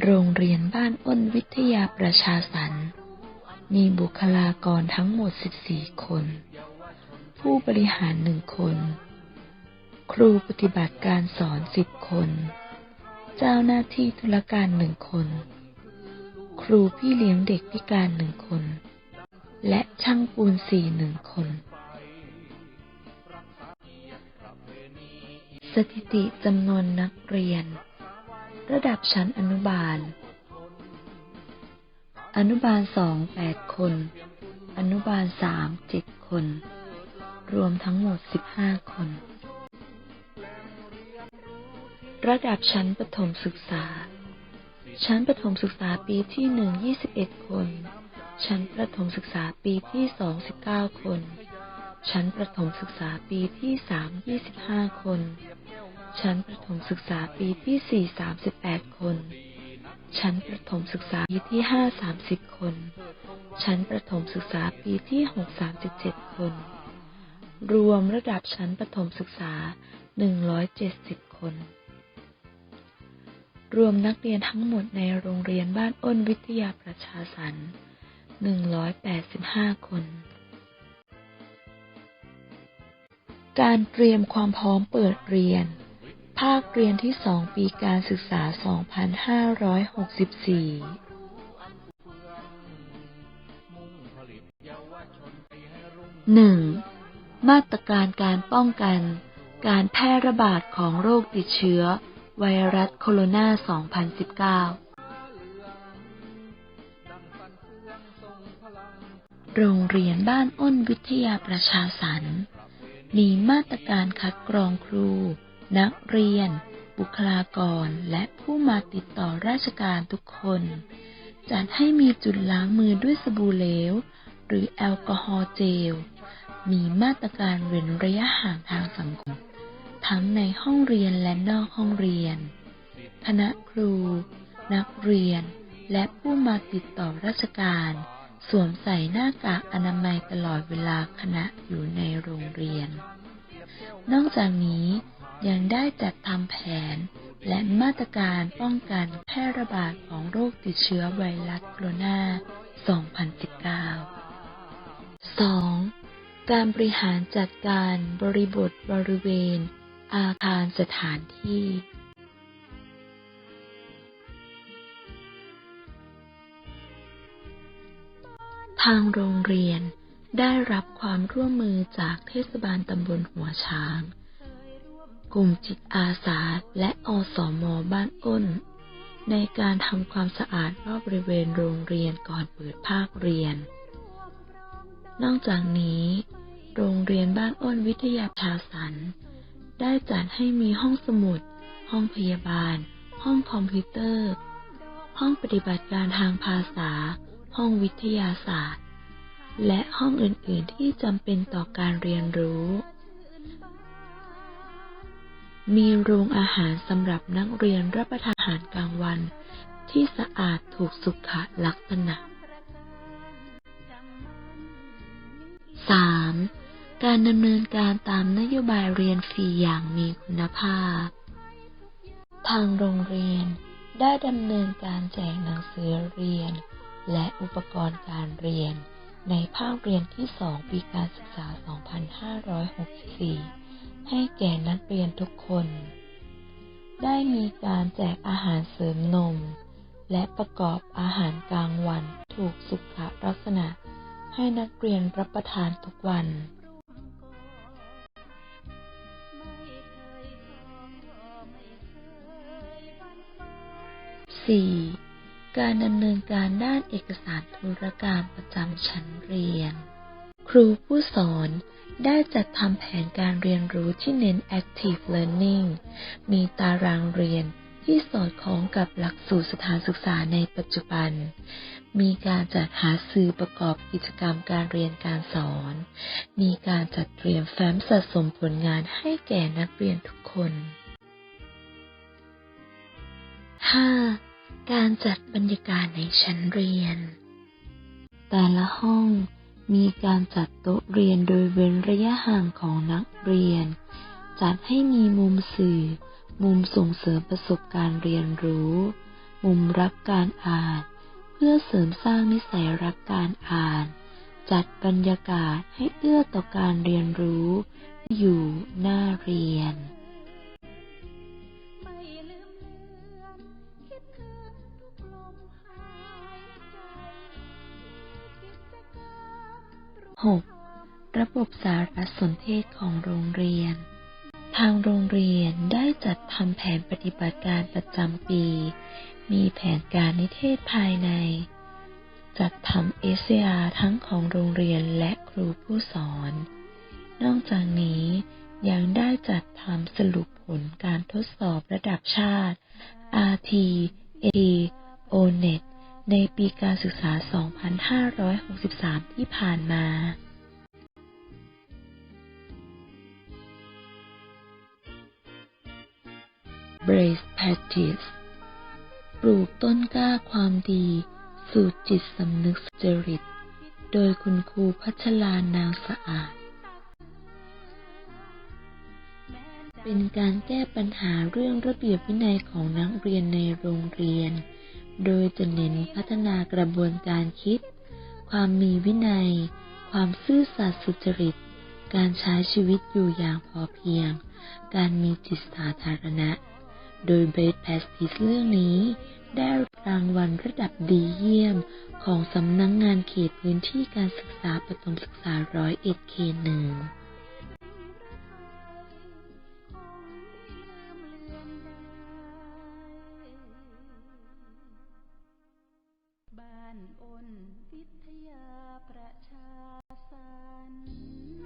โรงเรียนบ้านอ้นวิทยาประชาสรรมีบุคลากรทั้งหมด 14 คน ผู้บริหารหนึ่งคน ครูปฏิบัติการสอน 10 คน เจ้าหน้าที่ธุรการหนึ่งคน ครูพี่เลี้ยงเด็กพิการหนึ่งคน และช่างปูนสี่หนึ่งคน สถิติจำนวนนักเรียน ระดับชั้นอนุบาล อนุบาลสองแปดคน อนุบาลสามเจ็ดคน รวมทั้งหมดสิบห้าคน ระดับชั้นประถมศึกษา ชั้นประถมศึกษาปีที่หนึ่งยี่สิบเอ็ดคน ชั้นประถมศึกษาปีที่สองสิบเก้าคน ชั้นประถมศึกษาปีที่สามยี่สิบห้าคน ชั้นประถมศึกษาปีที่สี่สามสิบแปดคน ชั้นประถมศึกษาปีที่ห้าสามสิบคน ชั้นประถมศึกษาปีที่หกสามสิบเจ็ดคน รวมระดับชั้นประถมศึกษาหนึ่งร้อยเจ็ดสิบคน รวมนักเรียนทั้งหมดในโรงเรียนบ้านอ้นวิทยาประชาสรรค์หนึ่งร้อยแปดสิบห้าคน การเตรียมความพร้อมเปิดเรียน ภาคเรียนที่สองปีการศึกษา 2564 1. มาตรการการป้องกัน การแพร่ระบาดของโรคติดเชื้อ ไวรัสโคโรนา 2019 โรงเรียนบ้านอ้นวิทยาประชาสรรมีมาตรการคัดกรองครู นักเรียน บุคลากร และผู้มาติดต่อราชการทุกคน จัดให้มีจุดล้างมือด้วยสบู่เหลว หรือแอลกอฮอล์เจล มีมาตรการเว้นระยะห่างทางสังคม ทั้งในห้องเรียนและนอกห้องเรียน คณะครู นักเรียน และผู้มาติดต่อราชการสวมใส่หน้ากากอนามัยตลอดเวลาขณะอยู่ในโรงเรียน นอกจากนี้ ยังได้จัดทำแผน และมาตรการป้องกันแพร่ระบาดของโรคติดเชื้อไวรัสโคโรนา 2019 2. การบริหารจัดการบริบทบริเวณ อาคารสถานที่ทางโรงเรียนได้รับความร่วมมือจากเทศบาลตำบลหัวช้าง กลุ่มจิตอาสาและอสมอบ้านอ้น ในการทำความสะอาดรอบบริเวณโรงเรียนก่อนเปิดภาคเรียน นอกจากนี้ โรงเรียนบ้านอ้นวิทยาชาสัน ได้จัดให้มีห้องสมุด ห้องพยาบาล ห้องคอมพิวเตอร์ ห้องปฏิบัติการทางภาษา ห้องวิทยาศาสตร์ และห้องอื่น ๆ ที่จำเป็นต่อการเรียนรู้ มีโรงอาหารสำหรับนักเรียนรับประทานอาหารกลางวัน ที่สะอาดถูกสุขลักษณะ 3. การดำเนินการตามนโยบายเรียนฟรีอย่างมีคุณภาพ ทางโรงเรียนได้ดำเนินการแจกหนังสือเรียน และอุปกรณ์การเรียน ในภาคเรียนที่ 2 ปีการศึกษา 2564 ให้แก่นักเรียนทุกคน ได้มีการแจกอาหารเสริมนม และประกอบอาหารกลางวันถูกสุขลักษณะ ให้นักเรียนรับประทานทุกวัน 4. การดำเนินการด้านเอกสารธุรการประจำชั้นเรียน ครูผู้สอนได้จัดทำแผนการเรียนรู้ที่เน้น active learning มีตารางเรียนที่สอดคล้องกับหลักสูตรสถานศึกษาในปัจจุบัน มีการจัดหาสื่อประกอบกิจกรรมการเรียนการสอน มีการจัดเตรียมแฟ้มสะสมผลงานให้แก่นักเรียนทุกคน 5. การจัดบรรยากาศในชั้นเรียน แต่ละห้อง มีการจัดโต๊ะเรียนโดยเว้นระยะห่างของนักเรียน จัดให้มีมุมสื่อ มุมส่งเสริมประสบการณ์เรียนรู้ มุมรักการอ่าน เพื่อเสริมสร้างนิสัยรักการอ่าน จัดบรรยากาศให้เอื้อต่อการเรียนรู้ อยู่หน้าเรียน 6. ระบบสารสนเทศของโรงเรียน ทางโรงเรียนได้จัดทำแผนปฏิบัติการประจำปี มีแผนการนิเทศภายใน จัดทำเอเซียทั้งของโรงเรียนและครูผู้สอน นอกจากนี้ยังได้จัดทำสรุปผลการทดสอบระดับชาติ RT A ONET ในปีการศึกษา 2563 ที่ผ่านมา Brace Practice ปลูกต้นกล้าความดี สู่จิตสำนึกสุจริต โดยคุณครูพัชรานางสะอาด เป็นการแก้ปัญหาเรื่องระเบียบวินัยของนักเรียนในโรงเรียน โดยจะเน้นพัฒนากระบวนการคิด ความมีวินัย ความซื่อสัตย์สุจริต การใช้ชีวิตอยู่อย่างพอเพียง การมีจิตสาธารณะ โดยเบสแพสติสเรื่องนี้ ได้รางวัลระดับดีเยี่ยมของสำนักงงานเขตพื้นที่การศึกษาประถมศึกษาร้อยเอ็ดเคหนึ่ง